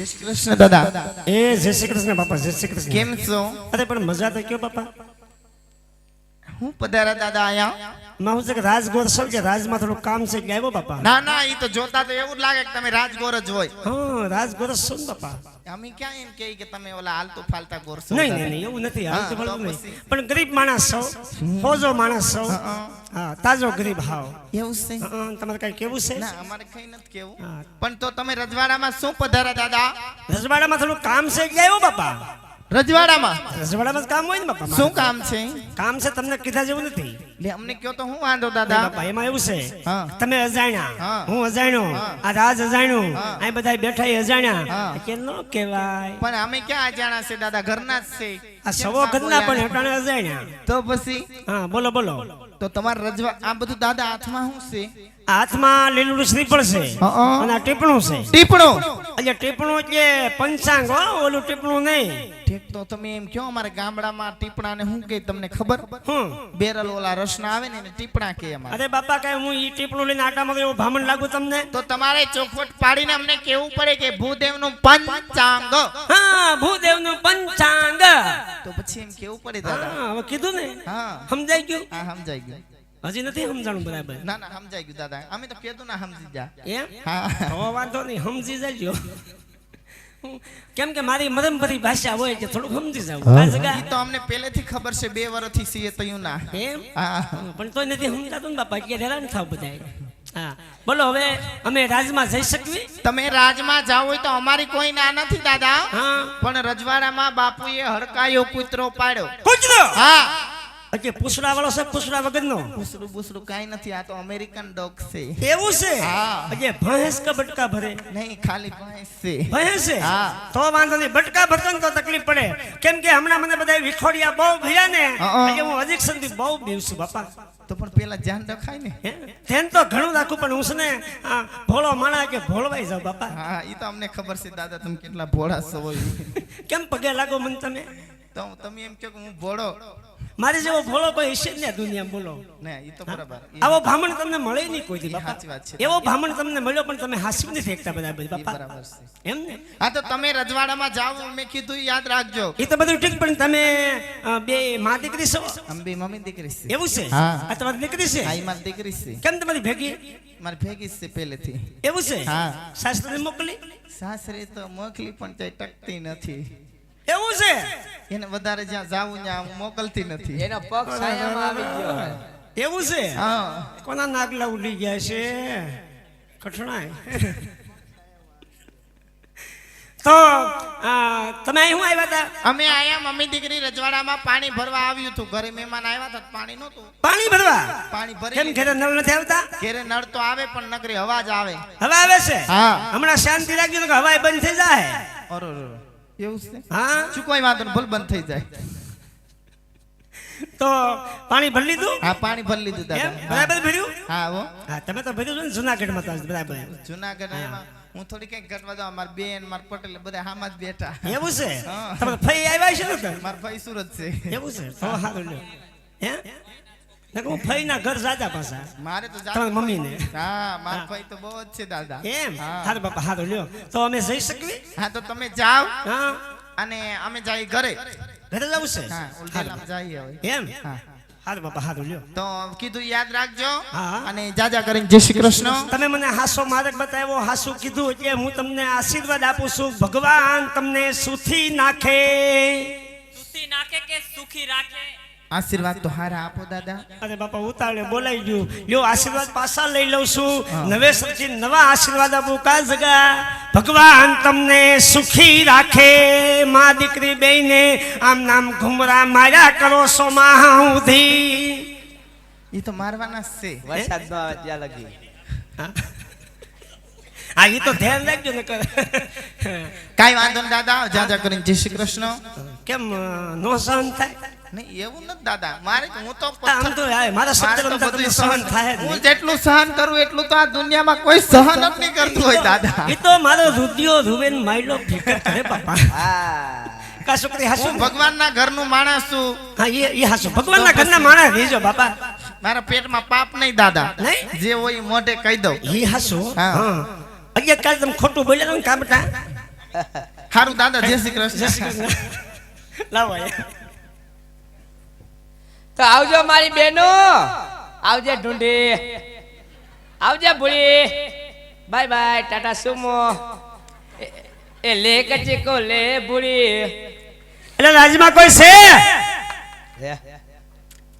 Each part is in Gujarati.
જય શ્રી કૃષ્ણ દાદા. એ જય શ્રી કૃષ્ણ બાપા જય શ્રી કૃષ્ણ. કેમ છો? અરે પણ મજા તો કયો બાપા? હું પધારા દાદા આયા માં હું છે કે રાજગોર સૌ કે રાજમાં થોડું કામ છે કે આવ્યો બાપા. ના ના એ તો જોતા તો એવું જ લાગે કે તમે રાજગોર જ હોય. હા રાજગોર છો ને બાપા. અમે ક્યાં એમ કહે કે તમે ઓલા હાલતું ફાલતા ગોર છો નહીં નહીં એવું નથી હાલતું ફાલતું નહીં. પણ ગરીબ માણસ છો ફોજો માણસ છો. હા તાજો ગરીબ હાવ. એવું છે? તમારે કઈ કેવું છે? ના અમારે કઈ નથી કેવું. પણ તો તમે રજવાડામાં શું પધારા દાદા? રજવાડામાં થોડું કામ છે કે આવ્યો બાપા. રજવાડામાં? રજવાડામાં કામ હોય ને બાપા શું કામ છે? કામ છે તમને કીધા જેવું નથી. લે અમને કયો તો હું વાંધો દાદા? બાપા એમાં એવું છે તમે અજાણ્યા હું. અજાણ્યો આ રાજ અજાણ્યું. અહીં બધા બેઠા અજાણ્યા. કે ન કહેવાય. પણ અમે ક્યાં અજાણા છે દાદા? ઘરના જ છે. આ સવો ઘરના પણ હેટાણે અજાણ્યા. તો પછી? હા બોલો બોલો. તો તમારે રજવા આ બધું દાદા હાથમાં શું છે? આ હાથમાં લીલું શ્રીફળ છે હા. અને આ ટીપણું છે. ટીપણું? એટલે ટીપણું એટલે પંચાંગ હો ઓલું ટીપણું નહીં. ઠીક તો તમે એમ કહો અમારે ગામડામાં ટીપણા ને શું કે તમને ખબર? હું બેરલ ઓલા રસના આવે ને એને ટીપણા કે અમારે. અરે બાપા કઈ હું ઈ ટીપણું લઈને આટામાં એવું ભામણ લાગુ તમને? તો તમારે ચોખવટ પાડીને અમને કેવું પડે કે ભૂદેવનું પંચાંગ. હા ભૂદેવનું પંચાંગ. તો પછી એમ કેવું પડે દાદા. હવે કીધું ને. હા. સમજાઈ ગયું? હા સમજાઈ ગયું. હજી નથી સમજાણું બરાબર. ના ના સમજાઈ ગયું દાદા. અમે તો કીધું ના સમજી જા. એમ? હા. વાંધો નહીં સમજી જજો. કેમ કે મારી મરમભરી ભાષા હોય કે થોડું સમજી જાવ. એ તો અમને પહેલેથી ખબર છે બે વર્ષથી સીએ તયું ના. એમ? પણ તોય નથી સમજાતું ને બાપા કે હેરાન થાવ બધા હા. બોલો હવે અમે રાજમાં જઈ શકવી? તમે રાજમાં જાવ હોય તો અમારી કોઈ ના નથી દાદા. હા. પણ રજવાડામાં બાપુએ હડકાયો કૂતરો પાડ્યો. કૂતરો? હા. એટલે પૂછડા વાળો છે પૂછડા વગરનો. પૂછડું પૂછડું કાઈ નથી. આ તો અમેરિકન ડોગ છે. એવું છે? હા. એટલે ભેંસ કે બટકા ભરે? નહીં ખાલી ભેંસ છે. ભેંસ છે? હા. તો વાંધો નહીં. બટકા ભરતો તો તકલીફ પડે. કેમ કે હમણાં મને બધા વિખોડિયા બહુ ભર્યા ને. એટલે હું હજી સુધી બહુ બીવશું બાપા. તો પણ પેલા ધ્યાન રખાય ને? ધ્યાન તો ઘણું રાખું પણ હું છે ને ભોળો માણા કે ભોળવાઈ જાવ બાપા. હા એ તો અમને ખબર છે દાદા તમે કેટલા ભોળા છો. કેમ પગે લાગો મને તમે? તો તમે એમ કહો કે હું ભોળો. મારી જેવો ભોળો કોઈ હશે ને દુનિયામાં બોલો. ને એ તો બરાબર. આવો ભામણ તમને મળે નહીં કોઈ દી બાપા. વાત છે. એવો ભામણ તમને મળ્યો પણ તમે હાસી નથી ફેંકતા બધા બાપા. બરાબર છે. એમ ને? હા તો તમે રજવાડામાં જાઓ મેં કીધું યાદ રાખજો. એ તો બધું ઠીક પણ તમે બે માં દીકરી છો? અંબી મમ્મી દીકરી છે. એવું છે? હા. આ તમારી દીકરી છે? હા મારી દીકરી છે. કેમ તમારી ભેગી? મારી ભેગી છે પહેલેથી. એવું છે? હા. સાસરે મોકલી? સાસરે તો મોકલી પણ તે ટકતી નથી. એવું છે? એને વધારે જ્યાં જાવું ત્યાં મોકલતી નથી. એનો પગ છાયામાં આવી ગયો એવું છે? હા. કોના નાગલા ઉડી ગયા છે? કઠણાય. તો તમે અહીં આવ્યા હતા? અમે આયા મમ્મી દીકરી રજવાડામાં પાણી ભરવા આવ્યું હતું. ઘરે મહેમાન આવ્યા હતા પાણી નહોતું. પાણી ભરવા? પાણી કેમ ભરી ઘરે નળ નથી આવતા? ઘેરે નળ તો આવે પણ નગરી જ આવે. હવા આવે છે? હા. હમણાં શાંતિ રાખજો કે હવાય બંધ થઈ જાય. અરે. એવું છે? હા? શું કોઈ વાંધો ભૂલ બંધ થઈ જાય. તો પાણી ભરી લીધું? હા પાણી ભરી લીધું દાદા. બરાબર ભર્યું? હા હો. હા તમે તો ભર્યું છો ને જુનાગઢમાં તો બરાબર જુનાગઢ હું. થોડી કંઈક ઘટવા જાઉં મારા બેન મારા પટેલ બધા હામાં જ બેઠા. એવું છે? હા. તમે ફઈ આવ્યા છે ને? મારા ભાઈ સુરત છે. એવું છે? તો હા લ્યો. હે ઘર સાજા પાછા. મારે તો તમારી? હા મારા ભાઈ તો બહુ જ છે દાદા. એમ? હા. હારું બાપા હારું લ્યો. તો અમે જઈ શકવી હા તો તમે જાઓ હા. અને અમે જઈએ ઘરે. ઘરે જવું છે? હા ઉલટેલામ જઈએ હવે. એમ? હા. હારું બાપા હારું લ્યો. તો કીધું યાદ રાખજો હા. અને જાજા કરીને જય શ્રી કૃષ્ણ. તમે મને હાસો માર્ગ બતાવ્યો હાસુ કીધું એટલે હું તમને આશીર્વાદ આપું છું. ભગવાન તમને સુખી નાખે. સુખી નાખે કે સુખી રાખે? આશીર્વાદ તો હારા આપો દાદા. અરે બાપા ઉતાવળે બોલાઈ ગયું. લ્યો આશીર્વાદ પાછા લઈ લઉં છું. નવેસરથી નવા આશીર્વાદ આપું. કા જગા ભગવાન તમને સુખી રાખે. મા દીકરી બેને આમ નામ ઘુમરા માર્યા કરો સો માહુધી એ તો મારવાના જ છે. વરસાદ નો આવે ત્યાં લગી. હા. એ તો ધ્યાન રાખજો ને કાઈ વાંધો નહીં દાદા. જાજા કરીને જય શ્રી કૃષ્ણ. કેમ નો સહન થાય? નહીં એવું નથી દાદા. મારે હું તો આમ તો મારા શબ્દ મારે તમને સહન થાય હું જેટલું સહન કરું એટલું તો આ દુનિયામાં કોઈ સહન જ નહીં કરતું હોય દાદા. એ તો મારો રુદિયો ધુવેન માયલો ફિકર કરે બાપા. હા. કા છોકરી હાસુ? ભગવાનના ઘરનું માણસ છું. હા એ એ હાસુ. ભગવાનના ઘરના માણસ બાપા. મારા પેટમાં પાપ નહીં દાદા? જે હોય એ મોઢે કહી દઉં. એ હાસુ? હા. હા. અગિયાર તમે ખોટું બોલ્યા ને કામટા હારું દાદા. જય શ્રી જય શ્રી કૃષ્ણ. લાવો અહીંયા. તો આવજો મારી બહેનો આવજે ઢૂંઢી. આવજે ભૂલી. Bye bye Tata Sumo. એ- લે કચીકો લે ભૂલી. એટલે રાજમાં કોઈ છે?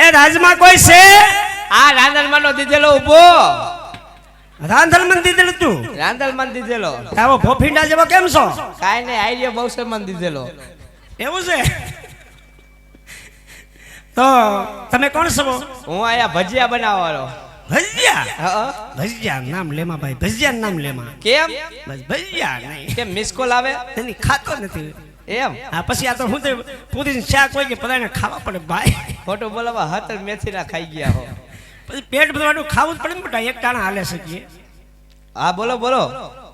એ રાજમાં કોઈ છે? આ રાંધણમાં નો દીધેલો ઊભો રાંધણમાં દીધેલો તું? રાંધણમાં દીધેલો. આવો ભોફીંડા જેવો કેમ છો? કાંઈ નહીં આઈડિયો બહુ સન્માન દીધેલો. એવું છે? તો તમે કોણ છો? હું આયા ભજીયા બનાવવાનો. ભજીયા? હં? ભજીયા નામ લેમા ભાઈ ભજીયા નામ લેમા. કેમ? બસ ભજીયા નહીં. કેમ મિસ કોલ આવે? એની ખાતો નથી. એમ? આ પછી આ તો હું તો પૂરી શાક હોય કે બધાને ખાવા પડે ભાઈ. ખોટું બોલાવા હતર મેથી ના ખાઈ ગયા હો. પછી પેટ ભરવાનું ખાવું જ પડે ને બેટા એક ટાણા હાલે શકીએ હા બોલો બોલો.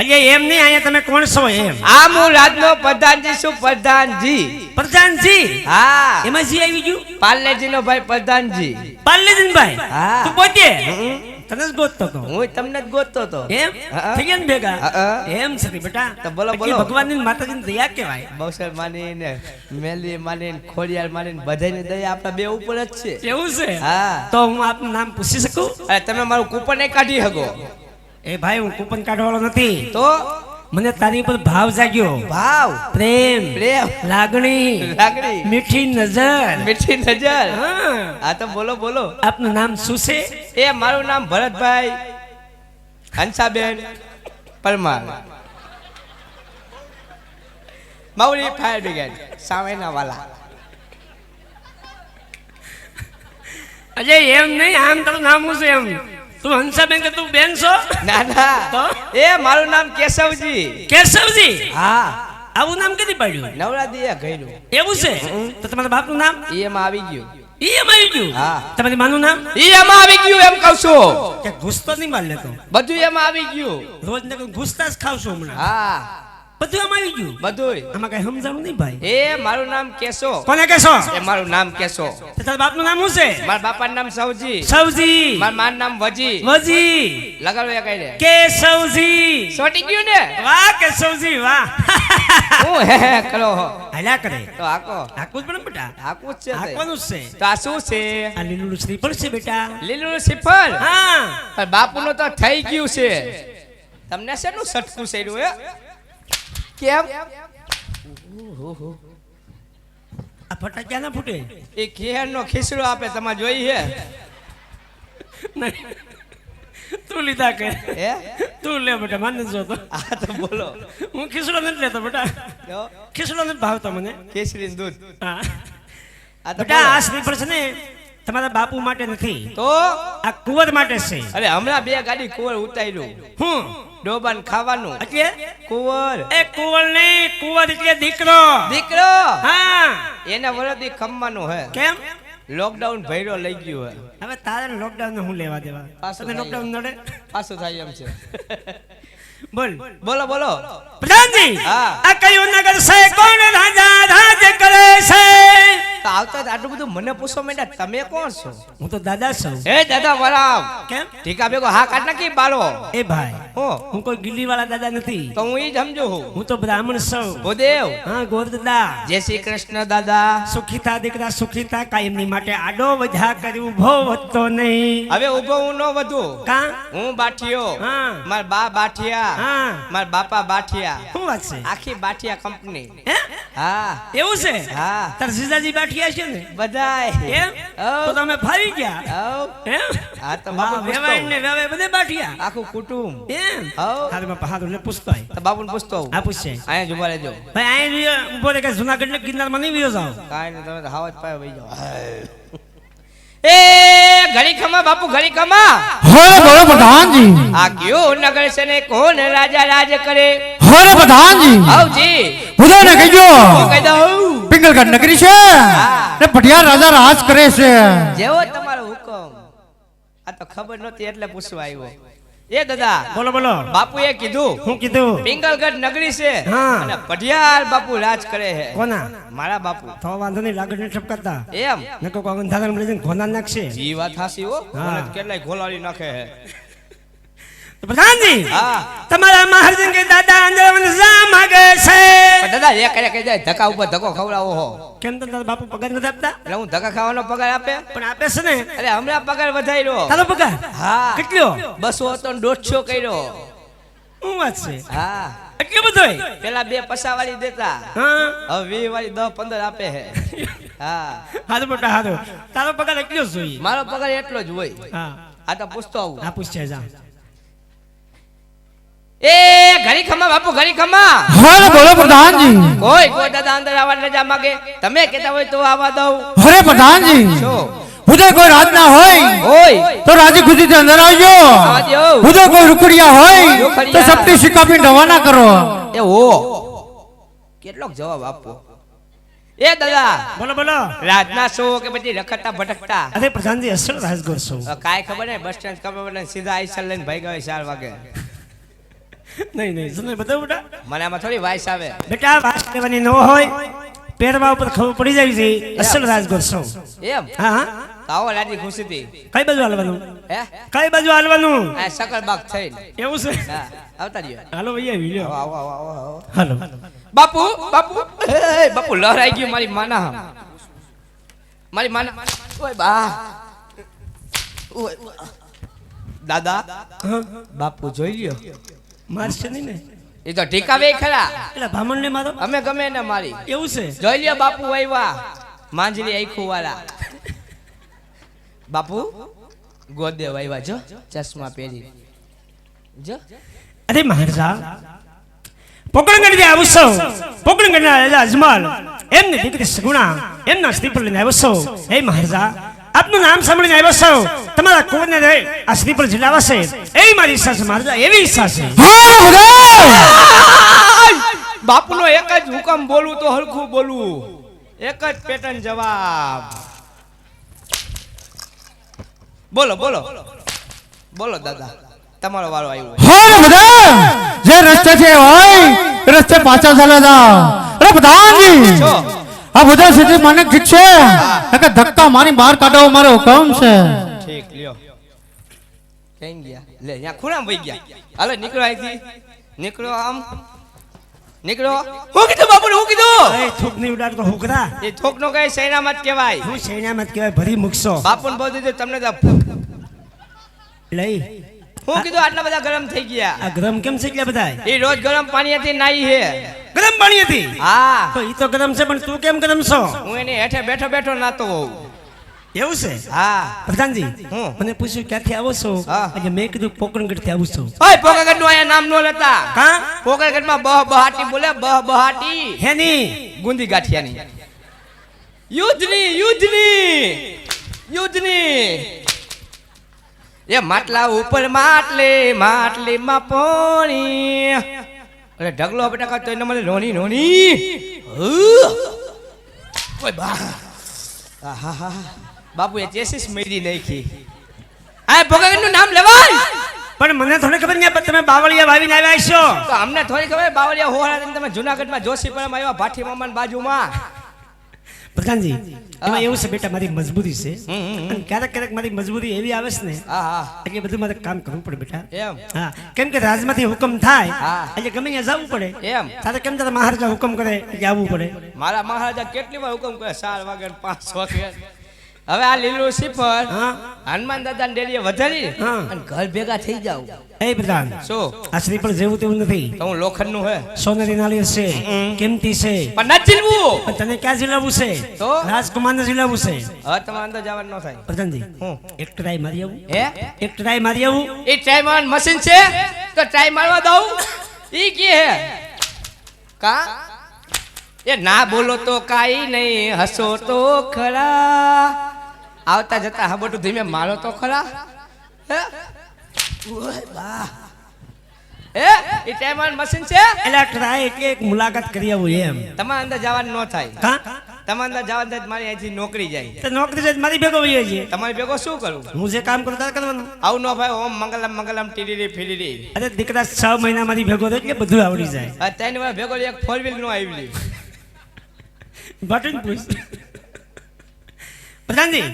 અહીંયા એમ નહીં અહીંયા તમે કોણ છો એમ? આ હું રાજનો પ્રધાનજી છું પ્રધાનજી. પ્રધાનજી? હા. એમાં જી આવી ગયું? પાર્લેજી નો ભાઈ પ્રધાનજી. પાર્લેજીનભાઈ? હા. તું પોતે તને જ ગોતતો તો હું તમને જ ગોતતો તો. એમ? થઈ ગયા ને ભેગા? એમ છે બેટા. તો બોલો, બોલો. ભગવાનની ને માતાજીની દયા કહેવાય. બૌસર માની મેલી માની ખોડિયાર માની બધાની દયા આપણા બે ઉપર જ છે. એવું છે? હા. તો હું આપનું નામ પૂછી શકું? તમે મારું કૂપન એ કાઢી શકો. એ ભાઈ હું કૂપન કાઢવાળો નથી. તો? મને તારી પર ભાવ જાગ્યો. ભાવ? પ્રેમ પ્રેમ? લાગણી લાગણી? મીઠી નજર. મીઠી નજર? હા. તો બોલો બોલો. આપનું નામ શું છે? એ મારું નામ ભરતભાઈ હંસાબેન પરમાર. મૌરી ફાયર બ્રિગેડ સામેના વાલા. અજય એમ નહીં આમ તારું નામ શું છે એમ? તું હંસાબેન કે તું બેન છો? ના ના. એ મારું નામ કેશવજી. કેશવજી? હા. આવું નામ કદી પાડ્યું? નવરાત્રી ગયું એવું છે? તો તમારા બાપનું નામ? એમાં આવી ગયું. એમ આવી ગયું? હા. તમારી માનું નામ? એમાં આવી ગયું એમ કહું છું. કે ઘૂસતો નહીં માર લેતો. બધું એમાં આવી ગયું. રોજ ને ઘૂસતા જ ખાવ છું હમણાં. હા. બધું આમ આવી ગયું. બધું આમાં કઈ સમજાવું નહીં ભાઈ. એ મારું નામ કેશો. કોને કેશો? એ મારું નામ કેશો. તારા બાપનું નામ શું છે? મારા બાપાનું નામ સૌજી. સવજી મારા માનું નામ વજી. વજી. લગાડો એ કઈ રે કેશવજી. સોટી ગયું ને? વાહ કેશવજી વાહ. હું હે હે કરો હો. હાલ્યા કરે. તો આકો આકું પણ બેટા. આકું જ છે. આકવાનું છે. તો આ શું છે? આ લીલું શ્રીફળ છે બેટા. લીલું શ્રીફળ? હા. પણ બાપુનું તો થઈ ગયું છે. તમને શેનું સટકું સેર્યું હે? કેમ? આ ફટાક્યા ના ફૂટે? એ ખેરનો ખીસડો આપે તમારે જોઈ હે. તું લીધા કે? હે? તું લે બેટા માને જો તો. આ તો બોલો. હું ખીસડો નથી લેતો બેટા. ખીસડો નથી ભાવતો મને. કેસરી દૂધ. હા. બેટા આ સ્લીપર છે ને તમારા બાપુ માટે નથી. તો? આ કુંવર માટે છે. અરે હમણાં બે ગાડી કુંવર ઉતાર્યું. હું? ડોબાન ખાવાનું. એટલે? કુંવર. એ કુંવર નહીં કુંવર એટલે દીકરો. દીકરો? હા. એના વરદી ખમવાનું હે. કેમ? લોકડાઉન ભૈરો લઈ ગયું હે. હવે તારે લોકડાઉન હું લેવા દેવા? પાછું લોકડાઉન નડે? પાછું થાય એમ છે. બોલ. બોલો બોલો. પ્રધાનજી હા. આ કયું નગર છે? કોણ રાજા રાજ કરે છે? તો આવતા જ આટલું બધું મને પૂછો મેડા તમે કોણ છો? હું તો દાદા છું. એ દાદા વરાવ. કેમ? ઠીકા ભેગો હા કાઢ નાખી બાલો એ ભાઈ હો. હું કોઈ ગિલ્લી વાળા દાદા નથી. તો હું ઈ જ સમજુ હું. હું તો બ્રાહ્મણ છું. ગોદેવ હા ગોર દાદા. જય શ્રી કૃષ્ણ દાદા. સુખીતા દીકરા સુખીતા કાયમની માટે આડો વધા કરી ઊભો વધતો નહીં. હવે ઊભો હું ન વધુ. કા? હું બાઠિયો. હા. માર બા બાઠિયા. હા. માર બાપા બાઠિયા. શું વાત છે? આખી બાઠિયા કંપની હે? હા. એવું છે? હા. તાર જીજાજી બાઠિયા છે ને? બધાય. એમ? તો તમે ફાવી ગયા? એમ? આ તો બાપુ વેવાય ને વેવાય બધે બાઠિયા આખું કુટુંબ. એમ? હઉ. હારું બાપા હારું ને પૂછતો. તો બાપુને પૂછતો હું. આ પૂછશે. અહીંયા જ ઊભા રહેજો. ભાઈ અહીં ઊભો રે કે જુનાગઢ ને ગિરનારમાં નહીં વિયો જાવ કાઈ નહીં તમે તો હાવ જ પાયો વહી જાઓ. એ ઘડી ખમા બાપુ ઘડી ખમા. હરે બોલો પ્રધાનજી આ કયો નગર છે ને કોણ રાજા રાજ કરે? હરે પ્રધાનજી આવજી. બધાને કહેજો હું કહી દઉં. પિંગલગઢ નગરી છે ને પટિયાળ રાજા રાજ કરે છે. જેવો તમારો હુકમ. આ તો ખબર નહોતી એટલે પૂછવા આવ્યો. એ દાદા બોલો બોલો. બાપુ એ કીધું. હું કીધું. પિંગલગઢ નગરી છે. હા. અને પઢિયાર બાપુ રાજ કરે છે. કોના? મારા બાપુ. તો વાંધો નહીં લાગડ ને ઠપકાતા એમ. નકો કોઈ અંધારા લઈ ઘોના નાખશે. જી વાત હાસી હા. કેટલાય ઘોલાળી નાખે છે. પ્રધાનજી તમારા મહારાજ કે દાદા અંદર જા માગે છે. દાદા એક કરે કહી જાય ધક્કા ઉપર ધક્કો ખવડાવો હો. કેમ તો તારા બાપુ પગાર નથી આપતા? એટલે હું ધક્કા ખાવાનો પગાર આપે? પણ આપે છે ને. અરે હમણાં પગાર વધાર્યો. તારો પગાર? હા. કેટલો? બસો હતો ને દોઢસો કર્યો. શું વાત છે? હા. એટલું બધું પેલા બે પસા વાળી દેતા. હા. હવે વાળી દસ પંદર આપે હે હા. હારું તારો પગાર એટલો જ જોઈએ મારો પગાર એટલો જ હોય. હા. આ તો પૂછતો આવું. પૂછે જા. એ ઘરી ખમા બાપુ ઘરી ખમા. હરે બોલો પ્રધાનજી. કોઈ કોઈ દાદા અંદર આવવા રજા માંગે. તમે કહેતા હોય તો આવવા દઉં. હરે પ્રધાનજી. ઉદય કોઈ રાજના હોય હોય. તો રાજી ખુશી થી અંદર આવજો. ઉદય કોઈ રૂકડિયા હોય તો. સપટી સિક્કાપી રવાના કરો. એ ઓ કેટલોક જવાબ આપો. એ દાદા. બોલો બોલો. રાજના શો કે પછી રખડતા ભટકતા. અરે પ્રધાનજી અસલ રાજગોર શો કાય ખબર નહીં બસ સ્ટેન્ડ ખબર ને સીધા આઈસલ લઈને ભાઈ ગયો ચાર વાગે. નહીં નહીં તમને બધા બેટા. મને આમાં થોડી વાઈસ આવે. બેટા વાત લેવાની ન હોય. પહેરવા ઉપર ખબર પડી જાય છે. અસલ રાજગોર સૌ એમ? હા હા. આવો ખુશી થી કઈ બાજુ હાલવાનું? હે? કઈ બાજુ હાલવાનું? આ સકલબાગ થઈને. એવું છે? હા આવતા રહ્યો. હાલો ભૈયા વિડિયો આવો આવો આવો હાલો. બાપુ બાપુ. એ બાપુ લહરાઈ ગયું મારી માના મારી માના. ઓય બા. ઓય દાદા બાપુ જોઈ લ્યો. મારશે નહીં ને? એ તો ઠીકાવે ખરા. એટલે ભામણ ને મારો? અમે ગમે ને મારી. એવું છે? જોઈ લ્યો બાપુ આવ્યા માંજરી આખું વાળા બાપુ ગોદે આવ્યા જો ચશ્મા પહેરી. જો. અરે મહારાજા પોકણગઢથી આવું છું. પોકણગઢના રાજા અજમલ એમની દીકરી સગુણા એમના શ્રીફળ લઈને આવશો હે મહારાજા આપનું નામ સાંભળીને આવ્યો છું? તમારા કુળને રહે આ શ્રીપુર જિલ્લા વસે એ મારી ઈચ્છા છે મહારાજા એવી ઈચ્છા છે બાપુનો એક જ હુકમ બોલું તો હલખું બોલવું એક જ પેટર્ન જવાબ. બોલો બોલો. બોલો દાદા. તમારો વારો આવ્યો હરે બધા જે રસ્તે છે હોય રસ્તે પાછા ચાલ્યા જા. અરે પ્રધાનજી આ બધા સીધી મને ઠીક છે. નકર ધક્કા મારી બહાર કાઢવા મારો હુકમ છે. ઠીક લ્યો. કઈ ગયા? લે અહીંયા ખૂણા વહી ગયા. હાલો નીકળો અહીંથી. નીકળો આમ. નીકળો. હું કીધું બાપુ હું કીધું? એ થૂકની ઉડાડ તો હુકરા. એ થોક નો કઈ સૈનામાં જ કહેવાય? હું સૈન્યામાં જ કહેવાય ભરી મૂકશો. બાપુ ને બધું તમને તો લઈ. હું કીધું આટલા બધા ગરમ થઈ ગયા. આ ગરમ કેમ છે ગયા બધા? એ રોજ ગરમ પાણી હતી નાઈ હે ગરમ પાણી હતી. હા. તો ઈ તો ગરમ છે પણ તું કેમ ગરમ છો? હું એની હેઠે બેઠો બેઠો નાતો હોઉં. એવું છે? હા. પ્રધાનજી હું? મને પૂછ્યું ક્યાંથી આવો છો? હા. એટલે મેં કીધું પોકણગઢથી આવું છું. ઓય પોકણગઢનું અહીંયા નામ નો લેતા. કા પોકણગઢમાં બહ બહાટી બોલે બહ બહાટી. હેની? ગુંદી ગાંઠિયાની યુદ્ધની યુદ્ધની યુદ્ધની. એ માટલા ઉપર માટલે માટલીમાં પોણી. અરે ઢગલો બટાકા તો મને નોની નોની. ઓય બા. હા બાપુ એ ચેસીસ મેરી નાખી. આ ભગવાનનું નામ લેવાય. પણ મને થોડી ખબર નહીં પણ તમે બાવળિયા વાવીને આવ્યા છો તો અમને થોડી ખબર બાવળિયા હોવાના તમે જુનાગઢમાં જોશીપુરમાં આવ્યા ભાઠી મામાની બાજુમાં. પ્રધાનજી એમાં એવું છે બેટા મારી મજબૂરી છે. અને ક્યારેક ક્યારેક મારી મજબૂરી એવી આવે છે ને એટલે બધું મારે કામ કરવું પડે બેટા. હા. કેમ કે રાજમાંથી હુકમ થાય. એટલે ગમે ત્યાં જવું પડે. એમ? તારે કેમ તારા મહારાજા હુકમ કરે એટલે આવવું પડે. મારા મહારાજા કેટલી વાર હુકમ કરે? ચાર વાગે પાંચ વાગે. હવે આ લીલું સિફર હા. હનુમાન દાદા ડેરીએ વધારી અને ઘર ભેગા થઈ જાવ એ પ્રધાન શું? આ શ્રીફળ જેવું તેવું નથી. તો હું લોખંડનું હે. સોનેરી નાળિયેર છે કિંમતી છે. પણ નથી જીલવું પણ તને ક્યાં જીલાવવું છે? તો? રાજકુમારને જીલાવવું છે. હવે તમારે અંદર જવાનું ન થાય. પ્રધાનજી હું? એક ટ્રાય મારી આવું. હે? એક ટ્રાય મારી આવું. એ ટ્રાય મારવાનું મશીન છે? તો ટ્રાય મારવા દઉં? ઈ કે હે? કા? એ ના બોલો તો કાઈ નહીં હસો તો ખરા. આવતા જતા હા બટુ ધીમે મારો તો ખરા. હે? બા. હે? એ ટાઈમ મશીન છે? એટલે ટ્રાય એટલે એક મુલાકાત કરી આવું એમ. તમારા અંદર જવાનું ન થાય. કા તમારા અંદર જવાનું થાય મારી અહીંથી નોકરી જાય. તો નોકરી જાય મારી ભેગો વહી છે તમારી ભેગો શું કરું? હું જે કામ કરું તારે કરવાનું. આવું ન ભાઈ ઓમ મંગલમ મંગલમ ટીડી ફીડીડી અરે દીકરા છ મહિના મારી ભેગો થાય એટલે બધું આવડી જાય. ત્રણ વાર ભેગો એક ફોર વ્હીલ નો આવી બટન પૂછ. પ્રધાનજી.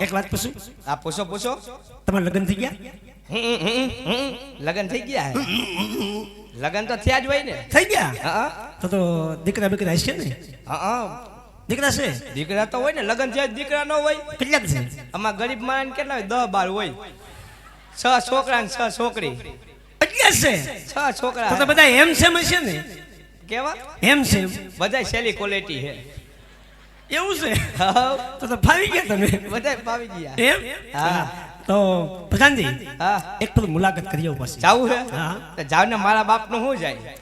એક વાત પૂછું આ પૂછો પૂછો તમારા લગ્ન થઈ ગયા લગ્ન થઈ ગયા લગ્ન તો થયા જ હોય ને થઈ ગયા હા તો તો દીકરા બીકરા હશે ને હા, હા દીકરા છે દીકરા તો હોય ને લગ્ન થયા દીકરા ન હોય કેટલા છે આમાં ગરીબ માણસ કેટલા હોય દસ બાર હોય છ છોકરા ને છ છોકરી કેટલા છે છ છોકરા તો બધા એમ સેમ હશે ને કેવા એમ સેમ બધા સેલી ક્વોલિટી છે એવું છે? હા, તો તો ફાવી ગયા તમે? બધા ફાવી ગયા. એમ? હા. તો પ્રધાનજી હા. એક તો મુલાકાત કરી આવું પછી. જાવું હે હા. તો જાવ ને મારા બાપનું શું જાય?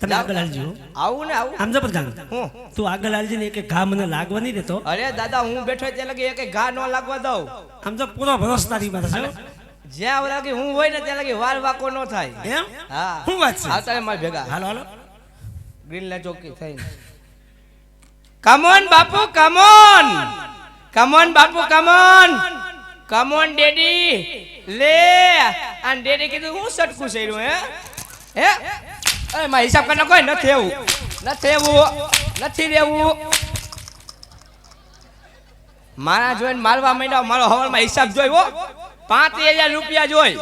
તમે આગળ હાલજો. આવું ને આવું. સમજો પ્રધાન હું. તું આગળ હાલજે ને એક ઘા મને લાગવા નહીં દેતો. અરે દાદા હું બેઠો ત્યાં લગી એક ઘા ન લાગવા દઉં. સમજો પૂરો ભરોસ તારી પાસે છે જ્યાં લાગે હું હોય ને ત્યાં લગી વાર વાકો ન થાય. એમ? હા. શું વાત છે? આવતા તારે મારા ભેગા. હાલો હાલો. ગ્રીન લાઈટ ચોકી થઈને કમોન બાપુ come on come on Bapu come on come on daddy લે અને ડેડી કીધું, હું સટકું કર્યું હે? હે? અરે, મારા હિસાબ કરીને કોઈ નથી એવું નથી એવું નથી રહેવું. મારા જોઈને મારવા માંડ્યા, મારો હવારમાં હિસાબ જોયો પાંત્રીસ હજાર રૂપિયા જોઈ.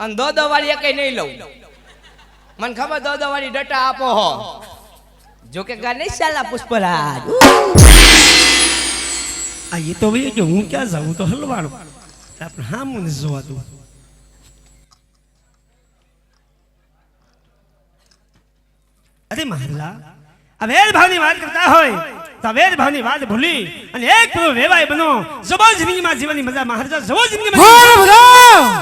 અને દો દો વાળી એકઈ નહીં લઉં. મને ખબર દો દો વાળી ડટા આપો હો. જો કે ગણેશાલા પુષ્પરાજ આ એ તો ભાઈ જો હું ક્યાં જાઉં તો હલવાડું આપણે હા મને જોવાતું અરે મહારાજ આ વેદ ભાવની વાત કરતા હોય તો વેદ ભાવની વાત ભૂલી અને એક પૂરો વેવાય બનો જબો જિંદગીમાં જીવનની મજા મહારાજા જબો જિંદગીમાં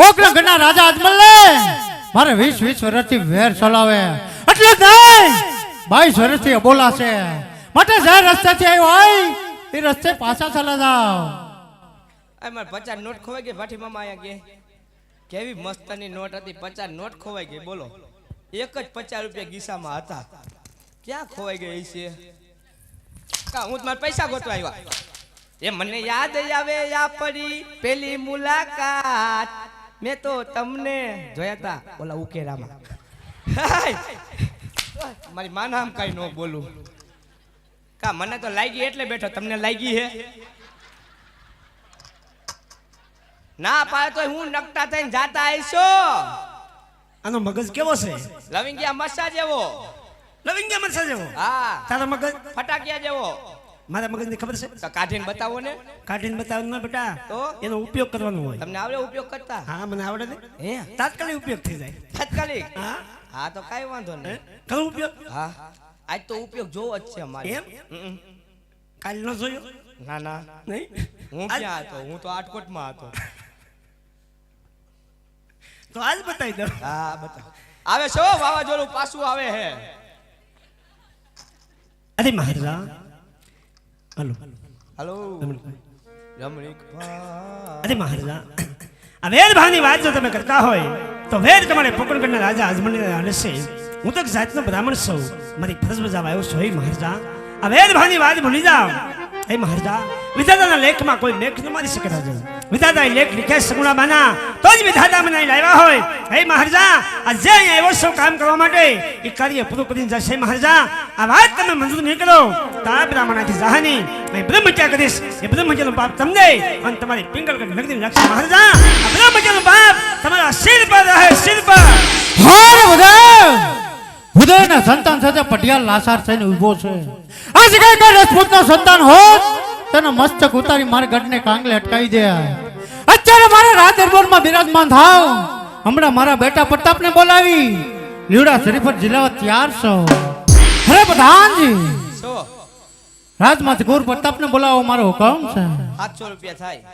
ઓકલા ગણના રાજા અજમલ લે મારે વીસ વીસ વર્ષથી વેર ચલાવે એટલે નહીં બાવીસ વર્ષથી અબોલા છે. માટે જે રસ્તેથી આવ્યો હોય, એ રસ્તે પાછા ચાલા જાઓ. અમાર મારે પચાસ નોટ ખોવાઈ ગઈ ભાઠી મામા આયા કે, કેવી મસ્તની નોટ હતી, પચાસ નોટ ખોવાઈ ગઈ, બોલો. એક જ પચાસ રૂપિયા ગીસામાં હતા. ક્યાં ખોવાઈ ગઈ છે? કા હું તમારા પૈસા ગોતવા આવ્યા? એ મને યાદ આવે યા પડી પેલી મુલાકાત. મેં તો તમને જોયા હતા ઓલા ઉકેરામાં! મારી આમ કઈ ન બોલું. કા મને તો લાગી એટલે બેઠો તમને લાગી હે? ના પાડે તો હું નકટા થઈને જાતા આવીશો. આનો મગજ કેવો છે? લવિંગિયા મસ્સા જેવો. લવિંગિયા મરસા જેવો? હા. તારો મગજ? ફટાકિયા જેવો. મારા મગજની ખબર છે? તો કાઢીને બતાવો ને. કાઢીને બતાવો ને બેટા. તો? એનો ઉપયોગ કરવાનો હોય. તમને આવડે ઉપયોગ કરતા? હા મને આવડે ને. હે? તાત્કાલિક ઉપયોગ થઈ જાય. તાત્કાલિક? હા. હા તો કાઈ વાંધો નહીં. કયો ઉપયોગ? હા. આજ તો ઉપયોગ જોવો જ છે અમારે. એમ? કાલ ન જોયો? ના ના. નહીં? હું ક્યાં હતો? હું તો આટકોટમાં હતો. તો આજ બતાવી દો હા બતા આવે છો વાવાઝોડું પાછું આવે હે. અરે મહારાજ. હલો. હલો. રમણીક. અરે મહારાજ. આ વેદભાવની વાત જો તમે કરતા હોય તો વેદ તમારે પોકરગઢના રાજા અજમલને હશે હું તો જાતનો બ્રાહ્મણ છું. મારી ફરજ બજાવવા આવ્યો છું. હે મહારાજા. આ વેદ ભાવની વાત ભૂલી જાઓ. હે મહારાજા. વિધાતાના લેખમાં કોઈ લેખ ન મારી શકે રાજા. વિધાતાએ લેખ લીખે સગુણા બાના તો જ વિધાતા મને લાવ્યા હોય. હે મહારાજા, આ જે અહીંયા એવો છો કામ કરવા માટે, એ કાર્ય પૂરું કરીને જશે. મહારાજા, આ વાત તમે મંજૂર નહીં કરો. તા બ્રાહ્મણાથી જાહાની. મેં બ્રહ્મચર્ય કરીશ. એ બ્રહ્મચર્યનો પાપ તમને અને તમારી પિંગલ કરી નગરી લાગશે મહારાજા, આ બ્રહ્મચર્યનો પાપ તમારા શિર પર રહે, શિર પર. ઉદયના સંતાન સાથે પટિયાલ લાસાર થઈને ઊભો છે. આ જગ્યાએ કઈ રજપૂતનો સંતાન હોત, તેનો મસ્તક ઉતારી મારા ગઢને કાંગલે અટકાવી દે. અત્યારે મારા રાજ દરબારમાં બિરાજમાન થાવ. હમણાં મારા બેટા પ્રતાપને બોલાવી. લીવડા શરીફ જિલ્લા તૈયાર છો. અરે પ્રધાનજી. રાજમાંથી ગોર પ્રતાપને બોલાવો મારો હુકમ છે. સાતસો રૂપિયા થાય.